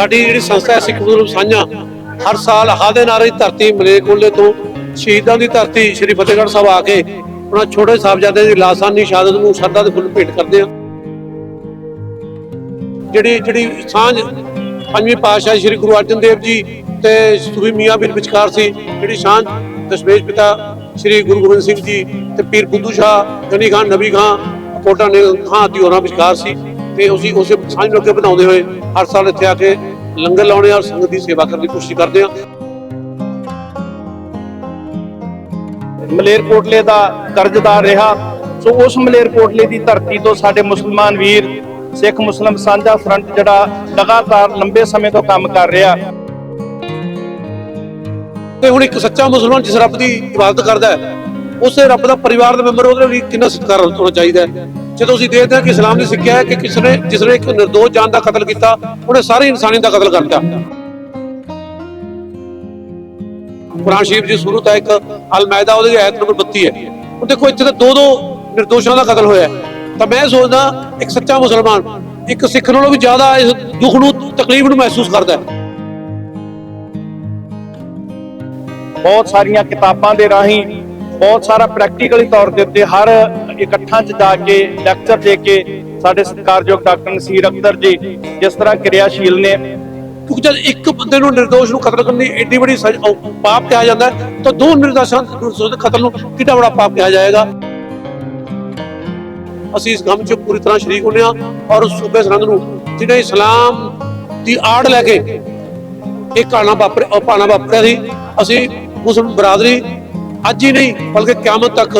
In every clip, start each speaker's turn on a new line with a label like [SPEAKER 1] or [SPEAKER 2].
[SPEAKER 1] ਸਾਡੀ ਜਿਹੜੀ ਸੰਸਥਾ ਹੈ, ਸਿੱਖ ਗੁਰੂ ਸਾਂਝਾ, ਹਰ ਸਾਲ ਹਾਦੇ ਨਾਰੇ ਦੀ ਧਰਤੀ ਮਲੇਰਕੋਟਲੇ ਤੋਂ ਸ਼ਹੀਦਾਂ ਦੀ ਧਰਤੀ ਸ੍ਰੀ ਫਤਿਹਗੜ੍ਹ ਸਾਹਿਬ ਆ ਕੇ ਉਹਨਾਂ ਛੋਟੇ ਸਾਹਿਬਜ਼ਾਦਿਆਂ ਦੀ ਲਾਸਾਨੀ, ਸ਼ਹਾਦਤ ਨੂੰ ਸ਼ਰਧਾ ਦੇ ਫੁੱਲ ਭੇਟ ਕਰਦੇ ਆ ਜਿਹੜੀ ਜਿਹੜੀ ਸਾਂਝ ਪੰਜਵੇਂ ਪਾਤਸ਼ਾਹ ਸ੍ਰੀ ਗੁਰੂ ਅਰਜਨ ਦੇਵ ਜੀ ਤੇ ਸੂਫੀ ਮੀਆਂ ਬੀਰ ਵਿਚਕਾਰ ਸੀ, ਜਿਹੜੀ ਸਾਂਝ ਦਸ਼ਮੇਸ਼ ਪਿਤਾ ਸ੍ਰੀ ਗੁਰੂ ਗੋਬਿੰਦ ਸਿੰਘ ਜੀ ਤੇ ਪੀਰ ਬੁੱਧੂ ਸ਼ਾਹ, ਗਨੀ ਖਾਨ ਨਬੀ ਖਾਨ ਕੋਟਾ ਨੇ ਖਾਂ ਦੀ ਹੋਰਾਂ ਵਿਚਕਾਰ ਸੀ। ਤੇ ਅਸੀਂ ਉਸੇ ਸਾਂਝ ਨੂੰ ਅੱਗੇ ਵਧਾਉਂਦੇ ਹੋਏ ਹਰ ਸਾਲ ਇੱਥੇ ਆ ਕੇ ਲੰਗਰ ਲਾਉਣੇ ਔਰ ਸੰਗਤ ਦੀ ਸੇਵਾ ਕਰਨ ਦੀ ਕੋਸ਼ਿਸ਼ ਕਰਦੇ ਹਾਂ
[SPEAKER 2] ਮਲੇਰਕੋਟਲੇ ਦਾ ਕਰਜ਼ਦਾਰ ਰਿਹਾ। ਸੋ ਉਸ ਮਲੇਰਕੋਟਲੇ ਦੀ ਧਰਤੀ ਤੋਂ ਸਾਡੇ ਮੁਸਲਮਾਨ ਵੀਰ ਸਿੱਖ ਮੁਸਲਮ ਸਾਂਝਾ ਫਰੰਟ ਜਿਹੜਾ ਲਗਾਤਾਰ ਲੰਬੇ ਸਮੇਂ ਤੋਂ ਕੰਮ ਕਰ ਰਿਹਾ।
[SPEAKER 1] ਤੇ ਹੁਣ ਇੱਕ ਸੱਚਾ ਮੁਸਲਮਾਨ ਜਿਸ ਰੱਬ ਦੀ ਇਬਾਦਤ ਕਰਦਾ ਹੈ ਉਸੇ ਰੱਬ ਦਾ ਪਰਿਵਾਰ ਦਾ ਮੈਂਬਰ ਉਹਦੇ ਲਈ ਕਿੰਨਾ ਸਤਿਕਾਰ ਹੋਣਾ ਚਾਹੀਦਾ ਹੈ। ਜਦੋਂ ਅਸੀਂ ਦੇਖਦੇ ਹਾਂ ਕਿ ਇਸਲਾਮ ਦੀ ਸਿੱਖਿਆ ਹੈ ਕਿ ਕਿਸ ਨੇ ਜਿਸ ਨੇ ਇੱਕ ਨਿਰਦੋਸ਼ ਜਾਨ ਦਾ ਕਤਲ ਕੀਤਾ, ਉਹਨੇ ਸਾਰੀ ਇਨਸਾਨੀਅਤ ਦਾ ਕਤਲ ਕਰਤਾ ਕੁਰਾਨ ਸ਼ਰੀਫ ਦੀ ਸੂਰਤ ਹੈ ਇੱਕ ਅਲ ਮਾਇਦਾ ਉਹਦੀ ਆਇਤ ਨੰਬਰ 32 ਹੈ। ਉਹ ਦੇਖੋ, ਇੱਥੇ ਤਾਂ ਦੋ ਦੋ ਨਿਰਦੋਸ਼ਾਂ ਦਾ ਕਤਲ ਹੋਇਆ ਤਾਂ ਮੈਂ ਸੋਚਦਾ, ਇੱਕ ਸੱਚਾ ਮੁਸਲਮਾਨ, ਇੱਕ ਸਿੱਖ ਨਾਲੋਂ ਵੀ ਜ਼ਿਆਦਾ ਇਸ ਦੁੱਖ ਨੂੰ, ਤਕਲੀਫ ਨੂੰ ਮਹਿਸੂਸ ਕਰਦਾ ਹੈ।
[SPEAKER 2] ਬਹੁਤ ਸਾਰੀਆਂ ਕਿਤਾਬਾਂ ਦੇ ਰਾਹੀਂ ਬਹੁਤ ਸਾਰਾ ਪ੍ਰੈਕਟੀਕਲੀ ਤੌਰ ਦੇ ਉੱਤੇ ਹਰ ਇਕੱਠਾਂ 'ਚ ਜਾ ਕੇ ਲੈਕਚਰ ਦੇ ਕੇ ਸਾਡੇ ਸਤਿਕਾਰਯੋਗ ਡਾਕਟਰ ਨਸੀਰ ਅਖਤਰ ਜੀ ਜਿਸ ਤਰ੍ਹਾਂ ਕਿਰਿਆਸ਼ੀਲ ਨੇ।
[SPEAKER 1] ਕਿਉਂਕਿ ਜਦ ਇੱਕ ਬੰਦੇ ਨੂੰ ਨਿਰਦੋਸ਼ ਨੂੰ ਕਤਲ ਕਰਨ ਦੀ ਏਡੀ ਵੱਡੀ ਪਾਪ ਕਿਹਾ ਜਾਂਦਾ ਤਾਂ ਦੋ ਨਿਰਦੋਸ਼ਾਂ ਨਿਰਦੋਸ਼ ਕਤਲ ਨੂੰ ਕਿੰਨਾ ਬੜਾ ਪਾਪ ਕਿਹਾ ਜਾਏਗਾ। ਅਸੀਂ ਇਸ ਗਮ 'ਚ ਪੂਰੀ ਤਰ੍ਹਾਂ ਸ਼ਰੀਕ ਹੁੰਦੇ ਹਾਂ ਔਰ ਉਸ ਸੂਬੇ ਸਰਹੰਦ ਨੂੰ ਜਿਹਨੇ ਇਸਲਾਮ ਦੀ ਆੜ ਲੈ ਕੇ ਇਹ ਕਾਣਾ ਵਾਪਰਿਆ ਉਹ ਪਾਣਾ ਵਾਪਰਿਆ ਸੀ, ਅਸੀਂ ਮੁਸਲਮਾਨ ਬਰਾਦਰੀ ਅੱਜ ਹੀ ਨਹੀਂ, ਬਲਕਿ ਕਿਆਮਤ ਤੱਕ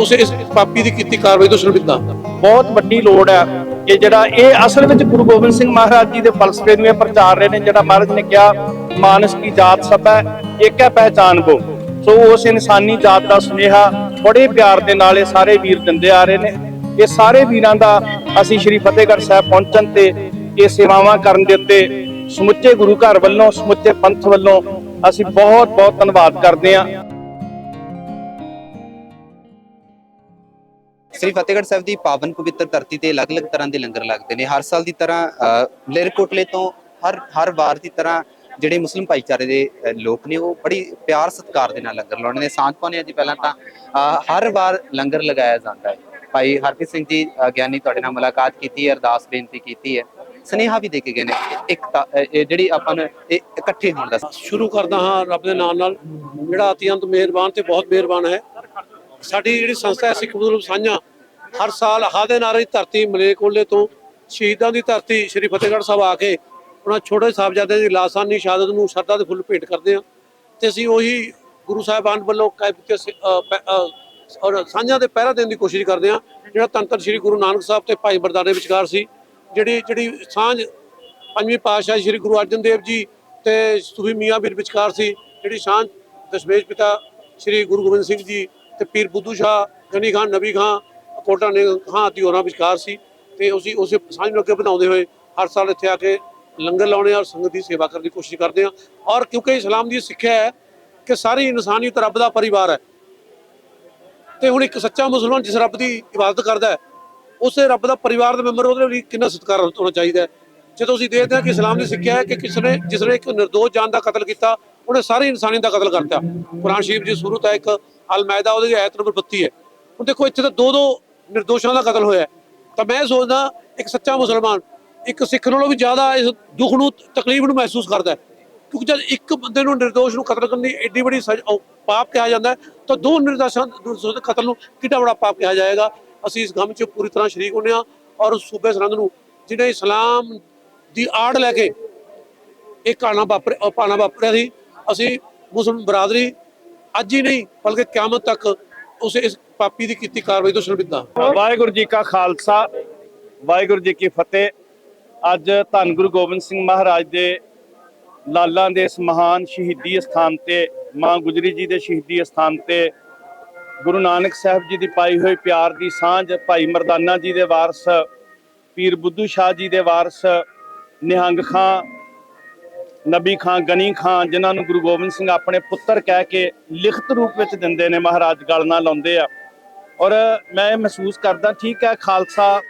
[SPEAKER 1] ਉਸ ਇਸ ਪਾਪੀ ਦੀ ਕੀਤੀ ਕਾਰਵਾਈ ਤੋਂ ਸ਼ਰਮਿੰਦਾ।
[SPEAKER 2] ਬਹੁਤ ਵੱਡੀ ਲੋੜ ਹੈ ਕਿ ਜਿਹੜਾ ਇਹ ਅਸਲ ਵਿੱਚ ਗੁਰੂ ਗੋਬਿੰਦ ਸਿੰਘ ਮਹਾਰਾਜ ਜੀ ਦੇ ਫਲਸਫੇ ਨੂੰ ਇਹ ਪ੍ਰਚਾਰ ਰਹੇ ਨੇ, ਜਿਹੜਾ ਮਹਾਰਾਜ ਨੇ ਕਿਹਾ, ਮਾਨਸ ਕੀ ਜਾਤ ਸਭ ਹੈ ਇੱਕ ਹੈ ਪਹਿਚਾਨ ਕੋ। ਸੋ ਉਸ ਇਨਸਾਨੀ ਜਾਤ ਦਾ ਸੁਨੇਹਾ ਬੜੇ ਪਿਆਰ ਦੇ ਨਾਲ ਇਹ ਸਾਰੇ ਵੀਰ ਦਿੰਦੇ ਆ ਰਹੇ ਨੇ। ਇਹ ਸਾਰੇ ਵੀਰਾਂ ਦਾ ਅਸੀਂ ਸ਼੍ਰੀ ਫਤਿਹਗੜ੍ਹ ਸਾਹਿਬ ਪਹੁੰਚਣ ਤੇ ਇਹ ਸੇਵਾਵਾਂ ਕਰਨ ਦੇ ਉੱਤੇ ਸਮੁੱਚੇ ਗੁਰੂ ਘਰ ਵੱਲੋਂ, ਸਮੁੱਚੇ ਪੰਥ ਵੱਲੋਂ ਅਸੀਂ ਬਹੁਤ ਬਹੁਤ ਧੰਨਵਾਦ ਕਰਦੇ ਹਾਂ।
[SPEAKER 3] ਸ੍ਰੀ ਫਤਿਹਗੜ੍ਹ ਸਾਹਿਬ ਦੀ ਪਾਵਨ ਪਵਿੱਤਰ ਧਰਤੀ ਤੇ ਅਲੱਗ-ਅਲੱਗ ਤਰ੍ਹਾਂ ਦੇ ਲੰਗਰ ਲੱਗਦੇ ਨੇ। ਹਰ ਸਾਲ ਦੀ ਤਰ੍ਹਾਂ ਅ, ਤੋਂ ਹਰ ਹਰ ਵਾਰ ਦੀ ਤਰ੍ਹਾਂ ਜਿਹੜੇ ਮੁਸਲਿਮ ਭਾਈਚਾਰੇ ਦੇ ਲੋਕ ਨੇ ਉਹ ਬੜੀ ਪਿਆਰ ਸਤਿਕਾਰ ਦੇ ਨਾਲ ਲੰਗਰ ਲਾਉਣੇ ਨੇ। ਸਾਂਝ ਪਾਉਂਦੇ ਆ ਪਹਿਲਾਂ ਤਾਂ। ਹਰ ਵਾਰ ਲੰਗਰ ਲਗਾਇਆ ਜਾਂਦਾ ਹੈ। ਭਾਈ ਹਰਪ੍ਰੀਤ ਸਿੰਘ ਜੀ ਗਿਆਨੀ ਤੁਹਾਡੇ ਨਾਲ ਮੁਲਾਕਾਤ ਕੀਤੀ ਹੈ ਅਰਦਾਸ ਬੇਨਤੀ ਕੀਤੀ ਹੈ। ਸਨੇਹਾ ਵੀ ਦੇ ਕੇ ਗਏ ਨੇ। ਇੱਕ ਜਿਹੜੀ ਆਪਾਂ ਨੂੰ ਇਹ ਇਕੱਠੇ ਹੋਣ ਦਾ
[SPEAKER 1] ਸ਼ੁਰੂ ਕਰਦਾ ਹਾਂ ਰੱਬ ਦੇ ਨਾਮ ਨਾਲ ਜਿਹੜਾ ਅਤਿਅੰਤ ਮਿਹਰਬਾਨ ਤੇ ਬਹੁਤ ਮਿਹਰਬਾਨ ਹੈ। ਸਾਡੀ ਜਿਹੜੀ ਸੰਸਥਾ ਹੈ, ਸਿੱਖ ਗੁਰੂ ਸਾਂਝਾ, ਹਰ ਸਾਲ ਹਾਦੇ ਨਾਰੇ ਦੀ ਧਰਤੀ ਮਲੇਰਕੋਟਲੇ ਤੋਂ ਸ਼ਹੀਦਾਂ ਦੀ ਧਰਤੀ ਸ੍ਰੀ ਫਤਿਹਗੜ੍ਹ ਸਾਹਿਬ ਆ ਕੇ ਉਹਨਾਂ ਛੋਟੇ ਸਾਹਿਬਜ਼ਾਦਿਆਂ ਦੀ ਲਾਸਾਨੀ ਸ਼ਹਾਦਤ ਨੂੰ ਸ਼ਰਧਾ ਦੇ ਫੁੱਲ ਭੇਟ ਕਰਦੇ ਹਾਂ ਤੇ ਅਸੀਂ ਉਹੀ ਗੁਰੂ ਸਾਹਿਬਾਨ ਵੱਲੋਂ ਕਾਇਮ ਕੀਤੇ ਸ- ਔਰ ਸਾਂਝਾਂ ਦੇ ਪਹਿਰਾ ਦੇਣ ਦੀ ਕੋਸ਼ਿਸ਼ ਕਰਦੇ ਹਾਂ, ਜਿਹੜਾ ਤੰਤਰ ਸ੍ਰੀ ਗੁਰੂ ਨਾਨਕ ਸਾਹਿਬ ਤੇ ਭਾਈ ਬਰਦਾਨੇ ਵਿਚਕਾਰ ਸੀ, ਜਿਹੜੀ ਜਿਹੜੀ ਸਾਂਝ ਪੰਜਵੀਂ ਪਾਤਸ਼ਾਹ ਸ੍ਰੀ ਗੁਰੂ ਅਰਜਨ ਦੇਵ ਜੀ ਤੇ ਸੂਫੀ ਮੀਆਂ ਵੀਰ ਵਿਚਕਾਰ ਸੀ, ਜਿਹੜੀ ਸਾਂਝ ਦਸ਼ਮੇਸ਼ ਪਿਤਾ ਸ੍ਰੀ ਗੁਰੂ ਗੋਬਿੰਦ ਸਿੰਘ ਜੀ ਤੇ ਪੀਰ ਬੁੱਧੂ ਸ਼ਾਹ ਗਨੀ ਖਾਨ, ਨਬੀ ਖਾਨ, ਕੋਟਾ ਨੇ ਖਾਂ ਆਦਿ ਹੋਰਾਂ ਵਿਚਕਾਰ ਸੀ ਤੇ ਅਸੀਂ ਉਸੇ ਸਾਂਝ ਨੂੰ ਅੱਗੇ ਵਧਾਉਂਦੇ ਹੋਏ ਹਰ ਸਾਲ ਇੱਥੇ ਆ ਕੇ ਲੰਗਰ ਲਾਉਣੇ ਔਰ ਸੰਗਤ ਦੀ ਸੇਵਾ ਕਰਨ ਦੀ ਕੋਸ਼ਿਸ਼ ਕਰਦੇ ਹਾਂ ਔਰ ਕਿਉਂਕਿ ਇਸਲਾਮ ਦੀ ਸਿੱਖਿਆ ਹੈ ਕਿ ਸਾਰੀ ਇਨਸਾਨੀਅਤ ਰੱਬ ਦਾ ਪਰਿਵਾਰ ਹੈ। ਤੇ ਹੁਣ ਇੱਕ ਸੱਚਾ ਮੁਸਲਮਾਨ ਜਿਸ ਰੱਬ ਦੀ ਇਬਾਦਤ ਕਰਦਾ ਹੈ, ਉਸੇ ਰੱਬ ਦਾ ਪਰਿਵਾਰ ਦਾ ਮੈਂਬਰ ਉਹਦੇ ਲਈ ਕਿੰਨਾ ਸਤਿਕਾਰ ਹੋਣਾ ਚਾਹੀਦਾ ਹੈ। ਜਦੋਂ ਅਸੀਂ ਦੇਖਦੇ ਹਾਂ ਕਿ ਇਸਲਾਮ ਦੀ ਸਿੱਖਿਆ ਹੈ ਕਿ ਕਿਸ ਨੇ, ਜਿਸ ਨੇ ਇੱਕ ਨਿਰਦੋਸ਼ ਜਾਨ ਦਾ ਕਤਲ ਕੀਤਾ, ਉਹਨੇ ਸਾਰੀ ਇਨਸਾਨੀਅਤ ਦਾ ਕਤਲ ਕਰਤਾ। ਕੁਰਾਨ ਸ਼ਰੀਫ ਦੀ ਸੂਰਤ ਹੈ ਇੱਕ ਅਲਮਾਇਦਾ ਉਹਦੇ ਉਹਦੀ ਆਇਤ ਨੰਬਰ 32 ਹੈ। ਹੁਣ ਦੇਖੋ, ਇੱਥੇ ਤਾਂ ਦੋ ਦੋ ਨਿਰਦੋਸ਼ਾਂ ਦਾ ਕਤਲ ਹੋਇਆ ਤਾਂ ਮੈਂ ਸੋਚਦਾ, ਇੱਕ ਸੱਚਾ ਮੁਸਲਮਾਨ, ਇੱਕ ਸਿੱਖ ਨਾਲੋਂ ਵੀ ਜ਼ਿਆਦਾ ਇਸ ਦੁੱਖ ਨੂੰ, ਤਕਲੀਫ ਨੂੰ ਮਹਿਸੂਸ ਕਰਦਾ ਹੈ। ਕਿਉਂਕਿ ਜਦ ਇੱਕ ਬੰਦੇ ਨੂੰ ਨਿਰਦੋਸ਼ ਨੂੰ ਕਤਲ ਕਰਨ ਦੀ ਏਡੀ ਵੱਡੀ ਪਾਪ ਕਿਹਾ ਜਾਂਦਾ ਤਾਂ ਦੋ ਨਿਰਦੋਸ਼ਾਂ ਦੇ ਕਤਲ ਨੂੰ ਕਿੱਡਾ ਵੱਡਾ ਪਾਪ ਕਿਹਾ ਜਾਏਗਾ। ਅਸੀਂ ਇਸ ਗਮ 'ਚ ਪੂਰੀ ਤਰ੍ਹਾਂ ਸ਼ਰੀਕ ਹੁੰਦੇ ਹਾਂ ਔਰ ਉਸ ਸੂਬੇ ਸਰਹੰਦ ਨੂੰ ਜਿਹੜੇ ਇਸਲਾਮ ਦੀ ਆੜ ਲੈ ਕੇ ਇਹ ਕਾਣਾ ਵਾਪਰੇ ਉਹ ਪਾਣਾ ਵਾਪਰਿਆ ਸੀ। ਅਸੀਂ ਮੁਸਲਮਾਨ ਬਰਾਦਰੀ ਅੱਜ ਹੀ ਨਹੀਂ, ਬਲਕਿ ਕਿਆਮਤ ਤੱਕ ਉਸ ਇਸ ਪਾਪੀ ਦੀ ਕੀਤੀ ਕਾਰਵਾਈ ਤੋਂ ਸ਼ਰਮਿੰਦਾ
[SPEAKER 2] ਵਾਹਿਗੁਰੂ ਜੀ ਕਾ ਖਾਲਸਾ, ਵਾਹਿਗੁਰੂ ਜੀ ਕੀ ਫਤਿਹ। ਅੱਜ ਧੰਨ ਗੁਰੂ ਗੋਬਿੰਦ ਸਿੰਘ ਮਹਾਰਾਜ ਦੇ ਲਾਲਾਂ ਦੇ ਇਸ ਮਹਾਨ ਸ਼ਹੀਦੀ ਸਥਾਨ ਤੇ, ਮਾਂ ਗੁਜਰੀ ਜੀ ਦੇ ਸ਼ਹੀਦੀ ਸਥਾਨ ਤੇ ਗੁਰੂ ਨਾਨਕ ਸਾਹਿਬ ਜੀ ਦੀ ਪਾਈ ਹੋਈ ਪਿਆਰ ਦੀ ਸਾਂਝ, ਭਾਈ ਮਰਦਾਨਾ ਜੀ ਦੇ ਵਾਰਸ, ਪੀਰ ਬੁੱਧੂ ਸ਼ਾਹ ਜੀ ਦੇ ਵਾਰਸ, ਨਿਹੰਗ ਖਾਂ ਨਬੀ ਖਾਂ ਗਨੀ ਖਾਂ ਜਿਨ੍ਹਾਂ ਨੂੰ ਗੁਰੂ ਗੋਬਿੰਦ ਸਿੰਘ ਆਪਣੇ ਪੁੱਤਰ ਕਹਿ ਕੇ ਲਿਖਤ ਰੂਪ ਵਿੱਚ ਦਿੰਦੇ ਨੇ, ਮਹਾਰਾਜ ਗਲ ਨਾਲ ਲਾਉਂਦੇ ਆ। ਔਰ ਮੈਂ ਇਹ ਮਹਿਸੂਸ ਕਰਦਾ, ਠੀਕ ਹੈ, ਖਾਲਸਾ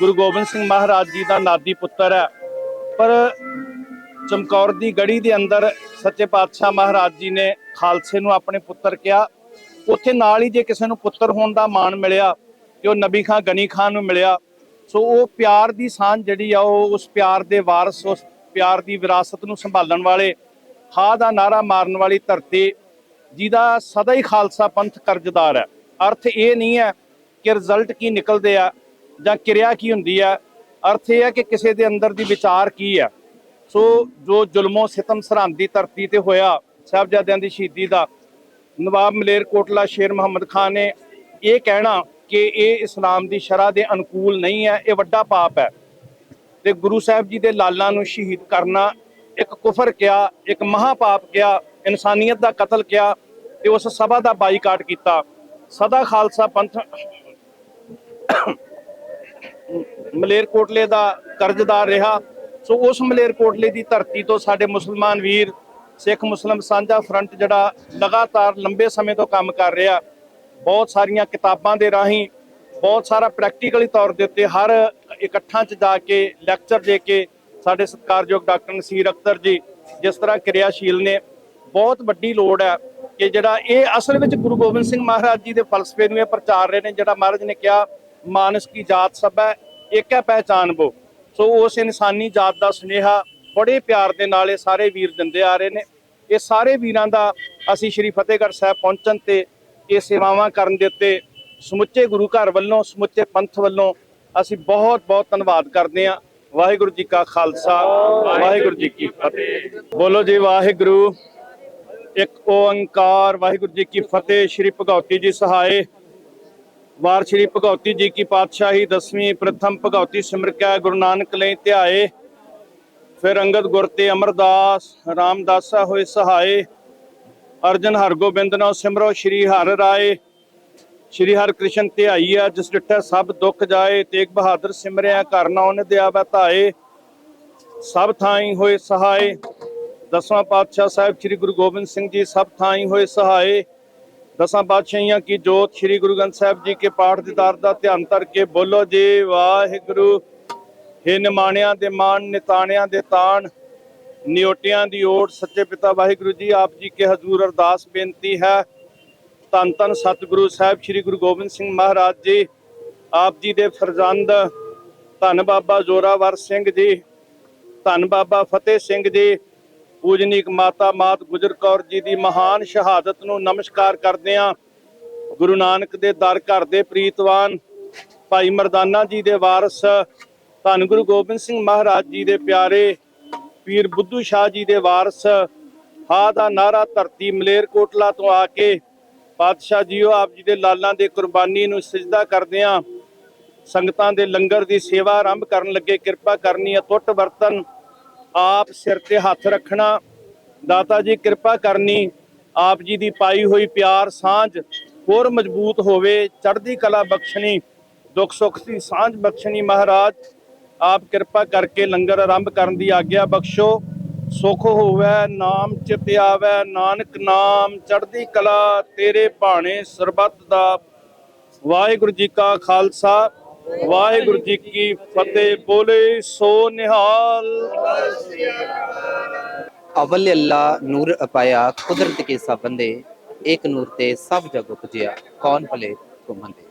[SPEAKER 2] ਗੁਰੂ ਗੋਬਿੰਦ ਸਿੰਘ ਮਹਾਰਾਜ ਜੀ ਦਾ ਨਾਦੀ ਪੁੱਤਰ ਹੈ, ਪਰ ਚਮਕੌਰ ਦੀ ਗੜੀ ਦੇ ਅੰਦਰ ਸੱਚੇ ਪਾਤਸ਼ਾਹ ਮਹਾਰਾਜ ਜੀ ਨੇ ਖਾਲਸੇ ਨੂੰ ਆਪਣੇ ਪੁੱਤਰ ਕਿਹਾ। ਉੱਥੇ ਨਾਲ ਹੀ ਜੇ ਕਿਸੇ ਨੂੰ ਪੁੱਤਰ ਹੋਣ ਦਾ ਮਾਣ ਮਿਲਿਆ, ਤੇ ਉਹ ਨਬੀ ਖਾਨ, ਗਨੀ ਖਾਨ ਨੂੰ ਮਿਲਿਆ। ਸੋ ਉਹ ਪਿਆਰ ਦੀ ਸਾਂਝ ਜਿਹੜੀ ਆ, ਉਹ ਉਸ ਪਿਆਰ ਦੇ ਵਾਰਸ, ਉਸ ਪਿਆਰ ਦੀ ਵਿਰਾਸਤ ਨੂੰ ਸੰਭਾਲਣ ਵਾਲੇ ਹਾ ਦਾ ਨਾਰਾ ਮਾਰਨ ਵਾਲੀ ਧਰਤੀ, ਜਿਹਦਾ ਸਦਾ ਹੀ ਖਾਲਸਾ ਪੰਥ ਕਰਜ਼ਦਾਰ ਹੈ। ਅਰਥ ਇਹ ਨਹੀਂ ਹੈ ਕਿ ਰਿਜ਼ਲਟ ਕੀ ਨਿਕਲਦੇ ਆ ਜਾਂ ਕਿਰਿਆ ਕੀ ਹੁੰਦੀ ਹੈ। ਅਰਥ ਇਹ ਹੈ ਕਿ ਕਿਸੇ ਦੇ ਅੰਦਰ ਦੀ ਵਿਚਾਰ ਕੀ ਹੈ। ਸੋ ਜੋ ਜ਼ੁਲਮੋ ਸਿਤਮ ਸਰਹੰਦ ਦੀ ਧਰਤੀ ਤੇ ਹੋਇਆ, ਸਾਹਿਬਜ਼ਾਦਿਆਂ ਦੀ ਸ਼ਹੀਦੀ ਦਾ, ਨਵਾਬ ਮਲੇਰ ਕੋਟਲਾ ਸ਼ੇਰ ਮੁਹੰਮਦ ਖਾਨ ਨੇ ਇਹ ਕਹਿਣਾ ਕਿ ਇਹ ਇਸਲਾਮ ਦੀ ਸ਼ਰਾ ਦੇ ਅਨੁਕੂਲ ਨਹੀਂ ਹੈ, ਇਹ ਵੱਡਾ ਪਾਪ ਹੈ। ਤੇ ਗੁਰੂ ਸਾਹਿਬ ਜੀ ਦੇ ਲਾਲਾਂ ਨੂੰ ਸ਼ਹੀਦ ਕਰਨਾ ਇੱਕ ਕੁਫਰ ਕਿਹਾ, ਇੱਕ ਮਹਾਪਾਪ ਕਿਹਾ, ਇਨਸਾਨੀਅਤ ਦਾ ਕਤਲ ਕਿਹਾ ਤੇ ਉਸ ਸਭਾ ਦਾ ਬਾਈਕਾਟ ਕੀਤਾ। ਸਦਾ ਖਾਲਸਾ ਪੰਥ ਮਲੇਰਕੋਟਲੇ ਦਾ ਕਰਜ਼ਦਾਰ ਰਿਹਾ। ਸੋ ਉਸ ਮਲੇਰਕੋਟਲੇ ਦੀ ਧਰਤੀ ਤੋਂ ਸਾਡੇ ਮੁਸਲਮਾਨ ਵੀਰ, ਸਿੱਖ ਮੁਸਲਮ ਸਾਂਝਾ ਫਰੰਟ ਜਿਹੜਾ ਲਗਾਤਾਰ ਲੰਬੇ ਸਮੇਂ ਤੋਂ ਕੰਮ ਕਰ ਰਿਹਾ, ਬਹੁਤ ਸਾਰੀਆਂ ਕਿਤਾਬਾਂ ਦੇ ਰਾਹੀਂ, ਬਹੁਤ ਸਾਰਾ ਪ੍ਰੈਕਟੀਕਲੀ ਤੌਰ ਦੇ ਉੱਤੇ ਹਰ ਇਕੱਠਾਂ 'ਚ ਜਾ ਕੇ ਲੈਕਚਰ ਦੇ ਕੇ ਸਾਡੇ ਸਤਿਕਾਰਯੋਗ ਡਾਕਟਰ ਨਸੀਰ ਅਖਤਰ ਜੀ ਜਿਸ ਤਰ੍ਹਾਂ ਕਿਰਿਆਸ਼ੀਲ ਨੇ, ਬਹੁਤ ਵੱਡੀ ਲੋੜ ਹੈ ਕਿ ਜਿਹੜਾ ਇਹ ਅਸਲ ਵਿੱਚ ਗੁਰੂ ਗੋਬਿੰਦ ਸਿੰਘ ਮਹਾਰਾਜ ਜੀ ਦੇ ਫਲਸਫੇ ਨੂੰ ਇਹ ਪ੍ਰਚਾਰ ਰਹੇ ਨੇ, ਜਿਹੜਾ ਮਹਾਰਾਜ ਨੇ ਕਿਹਾ, ਮਾਨਸ ਕੀ ਜਾਤ ਸਭ ਹੈ, ਇੱਕ ਹੈ ਪਹਿਚਾਨ ਬੋ। ਸੋ ਉਸ ਇਨਸਾਨੀ ਜਾਤ ਦਾ ਸੁਨੇਹਾ ਬੜੇ ਪਿਆਰ ਦੇ ਨਾਲ ਇਹ ਸਾਰੇ ਵੀਰ ਦਿੰਦੇ ਆ ਰਹੇ ਨੇ। ਇਹ ਸਾਰੇ ਵੀਰਾਂ ਦਾ ਅਸੀਂ ਸ਼੍ਰੀ ਫਤਿਹਗੜ੍ਹ ਸਾਹਿਬ ਪਹੁੰਚਣ ਤੇ ਇਹ ਸੇਵਾਵਾਂ ਕਰਨ ਦੇ ਉੱਤੇ ਸਮੁੱਚੇ ਗੁਰੂ ਘਰ ਵੱਲੋਂ, ਸਮੁੱਚੇ ਪੰਥ ਵੱਲੋਂ ਅਸੀਂ ਬਹੁਤ ਬਹੁਤ ਧੰਨਵਾਦ ਕਰਦੇ ਹਾਂ। ਵਾਹਿਗੁਰੂ ਜੀ ਕਾ ਖਾਲਸਾ, ਵਾਹਿਗੁਰੂ ਜੀ ਕੀ ਫਤਿਹ। ਬੋਲੋ ਜੀ, ਵਾਹਿਗੁਰੂ। ਇੱਕ ਓੰਕਾਰ, ਵਾਹਿਗੁਰੂ ਜੀ ਕੀ ਫਤਿਹ। ਸ਼੍ਰੀ ਭਗਉਤੀ ਜੀ ਸਹਾਏ। ਵਾਰ ਸ਼੍ਰੀ ਭਗਉਤੀ ਜੀ ਕੀ ਪਾਤਸ਼ਾਹੀ, ਦਸਵੀਂ ਪ੍ਰਥਮ ਭਗਉਤੀ ਸਿਮਰ ਗੁਰੂ ਨਾਨਕ ਲਈ ਧਿਆਏ। ਫਿਰ ਅੰਗਦ ਗੁਰ ਤੇ ਅਮਰਦਾਸ, ਰਾਮਦਾਸਾ ਹੋਏ ਸਹਾਏ। ਅਰਜਨ ਹਰਗੋਬਿੰਦ ਨਾਮ ਸਿਮਰੋ, ਸ਼੍ਰੀ ਹਰਿ ਰਾਏ। ਸ਼੍ਰੀ ਹਰਕ੍ਰਿਸ਼ਨ ਧਿਆਈ ਧਿਆਈਆ ਜਿਸ ਡਿਠੈ ਸਭ ਦੁੱਖ ਜਾਏ, ਤੇਗ ਬਹਾਦਰ ਸਿਮਰਿਆ ਘਰ ਨਾ ਉਹਨੇ ਦਿਆ ਬਤਾਏ ਸਭ ਥਾਈ ਹੋਏ ਸਹਾਏ। ਦਸਵਾਂ ਪਾਤਸ਼ਾਹ ਸਾਹਿਬ ਸ੍ਰੀ ਗੁਰੂ ਗੋਬਿੰਦ ਸਿੰਘ ਜੀ ਸਭ ਥਾਈ ਹੋਏ ਸਹਾਏ। ਦਸਾਂ ਪਾਤਸ਼ਾਹੀਆਂ ਕੀ ਜੋਤ ਸ੍ਰੀ ਗੁਰੂ ਗ੍ਰੰਥ ਸਾਹਿਬ ਜੀ ਕੇ ਪਾਠ ਦੀਦਾਰ ਦਾ ਧਿਆਨ ਧਰ ਕੇ ਬੋਲੋ ਜੀ, ਵਾਹਿਗੁਰੂ। ਹੇ ਨਿਮਾਣਿਆਂ ਦੇ ਮਾਣ, ਨਿਤਾਣਿਆਂ ਦੇ ਤਾਣ, ਨਿਉਟਿਆਂ ਦੀ ਓਟ ਸੱਚੇ ਪਿਤਾ ਵਾਹਿਗੁਰੂ ਜੀ, ਆਪ ਜੀ ਕੇ ਹਜ਼ੂਰ ਅਰਦਾਸ ਬੇਨਤੀ ਹੈ। ਧੰਨ ਧੰਨ ਸਤਿਗੁਰੂ ਸਾਹਿਬ ਸ੍ਰੀ ਗੁਰੂ ਗੋਬਿੰਦ ਸਿੰਘ ਮਹਾਰਾਜ ਜੀ, ਆਪ ਜੀ ਦੇ ਫਰਜ਼ੰਦ, ਧੰਨ ਬਾਬਾ ਜ਼ੋਰਾਵਰ ਸਿੰਘ ਜੀ, ਧੰਨ ਬਾਬਾ ਫਤਿਹ ਸਿੰਘ ਜੀ, ਪੂਜਨੀਕ ਮਾਤਾ ਮਾਤ ਗੁਜਰ ਕੌਰ ਜੀ ਦੀ ਮਹਾਨ ਸ਼ਹਾਦਤ ਨੂੰ ਨਮਸਕਾਰ ਕਰਦੇ ਹਾਂ। ਗੁਰੂ ਨਾਨਕ ਦੇ ਦਰ ਘਰ ਦੇ ਪ੍ਰੀਤਵਾਨ ਭਾਈ ਮਰਦਾਨਾ ਜੀ ਦੇ ਵਾਰਸ, ਧੰਨ ਗੁਰੂ ਗੋਬਿੰਦ ਸਿੰਘ ਮਹਾਰਾਜ ਜੀ ਦੇ ਪਿਆਰੇ ਪੀਰ ਬੁੱਧੂ ਸ਼ਾਹ ਜੀ ਦੇ ਵਾਰਸ ਹਾ ਦਾ ਨਾਰਾ ਧਰਤੀ ਮਲੇਰਕੋਟਲਾ ਤੋਂ ਆ ਕੇ ਪਾਤਸ਼ਾਹ ਜੀਓ, ਆਪ ਜੀ ਦੇ ਲਾਲਾਂ ਦੇ ਕੁਰਬਾਨੀ ਨੂੰ ਸਜਦਾ ਕਰਦੇ ਹਾਂ। ਸੰਗਤਾਂ ਦੇ ਲੰਗਰ ਦੀ ਸੇਵਾ ਆਰੰਭ ਕਰਨ ਲੱਗੇ ਕਿਰਪਾ ਕਰਨੀ ਅਤੁੱਟ ਵਰਤਨ, ਆਪ ਸਿਰ ਤੇ ਹੱਥ ਰੱਖਣਾ। ਦਾਤਾ ਜੀ, ਕਿਰਪਾ ਕਰਨੀ, ਆਪ ਜੀ ਦੀ ਪਾਈ ਹੋਈ ਪਿਆਰ ਸਾਂਝ ਹੋਰ ਮਜ਼ਬੂਤ ਹੋਵੇ। ਚੜ੍ਹਦੀ ਕਲਾ ਬਖਸ਼ਣੀ, ਦੁੱਖ ਸੁੱਖ ਦੀ ਸਾਂਝ ਬਖਸ਼ਣੀ ਮਹਾਰਾਜ। ਆਪ ਕਿਰਪਾ ਕਰਕੇ ਲੰਗਰ ਆਰੰਭ ਕਰਨ ਦੀ ਆਗਿਆ ਬਖਸ਼ੋ। ਸੁਖ ਹੋਵੇ, ਨਾਮ ਚਿਤ ਆਵੇ, ਨਾਨਕ ਨਾਮ ਚੜ੍ਹਦੀ ਕਲਾ, ਤੇਰੇ ਭਾਣੇ ਸਰਬੱਤ ਦਾ। ਵਾਹਿਗੁਰੂ ਜੀ ਕਾ ਖਾਲਸਾ, ਵਾਹਿਗੁਰੂ ਜੀ ਕੀ ਫਤਿਹ, ਬੋਲੇ ਸੋ ਨਿਹਾਲ।
[SPEAKER 3] ਅਵਲ ਅੱਲਾ ਨੂਰ ਅਪਾਇਆ, ਕੁਦਰਤ ਕੇ ਸਬੰਦੇ ਇੱਕ ਨੂਰ ਤੇ ਸਭ ਜਗ ਉਪਜਿਆ, ਕੌਣ ਭਲੇ ਘੁੰਮੰਦੇ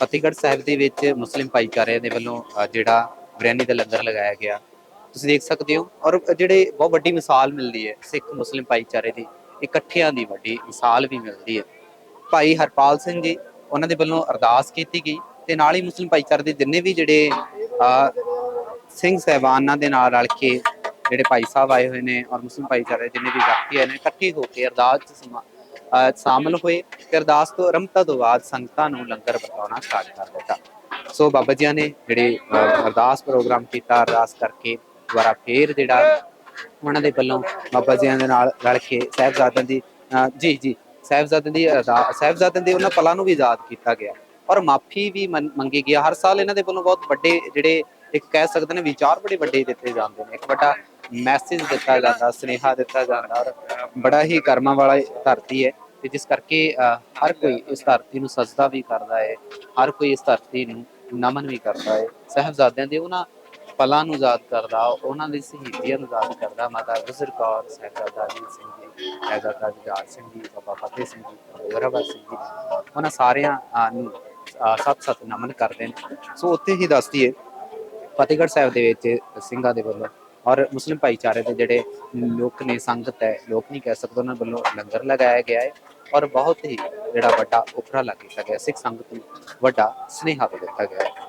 [SPEAKER 3] ਫਤਿਹਗੜ੍ਹ ਸਾਹਿਬ ਦੇ ਵਿੱਚ ਮੁਸਲਿਮ ਭਾਈਚਾਰੇ ਦੇ ਵੱਲੋਂ ਜਿਹੜਾ ਬਿਰਿਆਨੀ ਦਾ ਲੰਗਰ ਲਗਾਇਆ ਗਿਆ ਤੁਸੀਂ ਦੇਖ ਸਕਦੇ ਹੋ। ਔਰ ਜਿਹੜੇ ਬਹੁਤ ਵੱਡੀ ਮਿਸਾਲ ਮਿਲਦੀ ਹੈ ਸਿੱਖ ਮੁਸਲਿਮ ਭਾਈਚਾਰੇ ਦੀ, ਇਕੱਠਿਆਂ ਦੀ ਵੱਡੀ ਮਿਸਾਲ ਵੀ ਮਿਲਦੀ ਹੈ। ਭਾਈ ਹਰਪਾਲ ਸਿੰਘ ਜੀ, ਉਹਨਾਂ ਦੇ ਵੱਲੋਂ ਅਰਦਾਸ ਕੀਤੀ ਗਈ ਤੇ ਨਾਲ ਹੀ ਮੁਸਲਿਮ ਭਾਈਚਾਰੇ ਦੇ ਜਿੰਨੇ ਵੀ ਜਿਹੜੇ ਸਿੰਘ ਸਹਿਬਾਨਾਂ ਦੇ ਨਾਲ ਰਲ ਕੇ ਜਿਹੜੇ ਭਾਈ ਸਾਹਿਬ ਆਏ ਹੋਏ ਨੇ ਔਰ ਮੁਸਲਿਮ ਭਾਈਚਾਰੇ ਦੇ ਜਿੰਨੇ ਵੀ ਵਿਅਕਤੀ ਆਏ ਨੇ, ਇਕੱਠੇ ਹੋ ਕੇ ਅਰਦਾਸ 'ਚ ਸਮਾ- ਸ਼ਾਮਲ ਹੋਏ ਤੇ ਅਰਦਾਸ ਤੋਂ ਆਰੰਭਤਾ ਤੋਂ ਬਾਅਦ ਸੰਗਤਾਂ ਨੂੰ ਲੰਗਰ ਵਰਤਾਉਣਾ ਸਟਾਰਟ ਕਰ ਦਿੱਤਾ। ਸੋ ਬਾਬਾ ਜੀ ਨੇ ਜਿਹੜੇ ਅਰਦਾਸ ਪ੍ਰੋਗਰਾਮ ਕੀਤਾ, ਅਰਦਾਸ ਕਰਕੇ ਦੁਬਾਰਾ ਫੇਰ ਜਿਹੜਾ ਉਹਨਾਂ ਦੇ ਵੱਲੋਂ ਬਾਬਾ ਜੀ ਦੇ ਨਾਲ ਰਲ ਕੇ ਸਾਹਿਬਜ਼ਾਦਿਆਂ ਦੀ ਜੀ ਜੀ ਸਾਹਿਬਜ਼ਾਦਿਆਂ ਦੀ ਅਰਦਾ- ਦੇ ਉਹਨਾਂ ਪਲਾਂ ਨੂੰ ਵੀ ਯਾਦ ਕੀਤਾ ਗਿਆ। ਔਰ ਮਾਫੀ ਵੀ ਮੰਗੀ ਗਿਆ ਹਰ ਸਾਲ ਇਹਨਾਂ ਦੇ ਵੱਲੋਂ ਬਹੁਤ ਵੱਡੇ ਜਿਹੜੇ ਇੱਕ ਕਹਿ ਸਕਦੇ ਨੇ ਵਿਚਾਰ ਬੜੇ ਵੱਡੇ ਦਿੱਤੇ ਜਾਂਦੇ ਨੇ। ਇੱਕ ਵੱਡਾ ਮੈਸੇਜ ਦਿੱਤਾ ਜਾਂਦਾ ਸੁਨੇਹਾ ਦਿੱਤਾ ਜਾਂਦਾ ਔਰ ਬੜਾ ਹੀ ਕਰਮਾਂ ਵਾਲਾ ਧਰਤੀ ਹੈ। ਤੇ ਜਿਸ ਕਰਕੇ ਅਹ, ਹਰ ਕੋਈ ਇਸ ਧਰਤੀ ਨੂੰ ਸਜਦਾ ਵੀ ਕਰਦਾ ਹੈ ਹਰ ਕੋਈ ਇਸ ਧਰਤੀ ਨੂੰ ਨਮਨ ਵੀ ਕਰਦਾ ਹੈ। ਸਾਹਿਬਜ਼ਾਦਿਆਂ ਦੇ ਉਹਨਾਂ ਪਲਾਂ ਨੂੰ ਯਾਦ ਕਰਦਾ, ਉਹਨਾਂ ਦੀ ਸ਼ਹੀਦੀਆਂ ਨੂੰ ਯਾਦ ਕਰਦਾ, ਮਾਤਾ ਗੁਜਰ ਕੌਰ, ਸਾਹਿਬਜ਼ਾਦਾ ਅਜੀਤ ਸਿੰਘ ਜੀ, ਸਾਹਿਬਜ਼ਾਦਾ ਜੁਝਾਰ ਸਿੰਘ ਜੀ, ਬਾਬਾ ਫਤਿਹ ਸਿੰਘ ਜੀ ਗੋਰਾਬਾ ਸਿੰਘ ਜੀ, ਉਹਨਾਂ ਸਾਰਿਆਂ ਨੂੰ ਸਤ ਸਤ ਨਮਨ ਕਰਦੇ ਨੇ। ਸੋ ਉੱਥੇ ਹੀ ਦੱਸਦੀ ਹੈ ਫਤਿਹਗੜ੍ਹ ਸਾਹਿਬ ਦੇ ਵਿੱਚ ਸਿੰਘਾਂ ਦੇ ਵੱਲੋਂ ਔਰ ਮੁਸਲਿਮ ਭਾਈਚਾਰੇ ਦੇ ਜਿਹੜੇ ਲੋਕ ਨੇ, ਸੰਗਤ ਹੈ, ਲੋਕ ਨਹੀਂ ਕਹਿ ਸਕਦੇ, ਉਹਨਾਂ ਵੱਲੋਂ ਲੰਗਰ ਲਗਾਇਆ ਗਿਆ ਹੈ ਔਰ ਬਹੁਤ ਹੀ ਜਿਹੜਾ ਵੱਡਾ ਉਪਰਾਲਾ ਕੀਤਾ ਗਿਆ, ਸਿੱਖ ਸੰਗਤ ਨੂੰ ਵੱਡਾ ਸਨੇਹਾ ਦੇ ਦਿੱਤਾ ਗਿਆ ਹੈ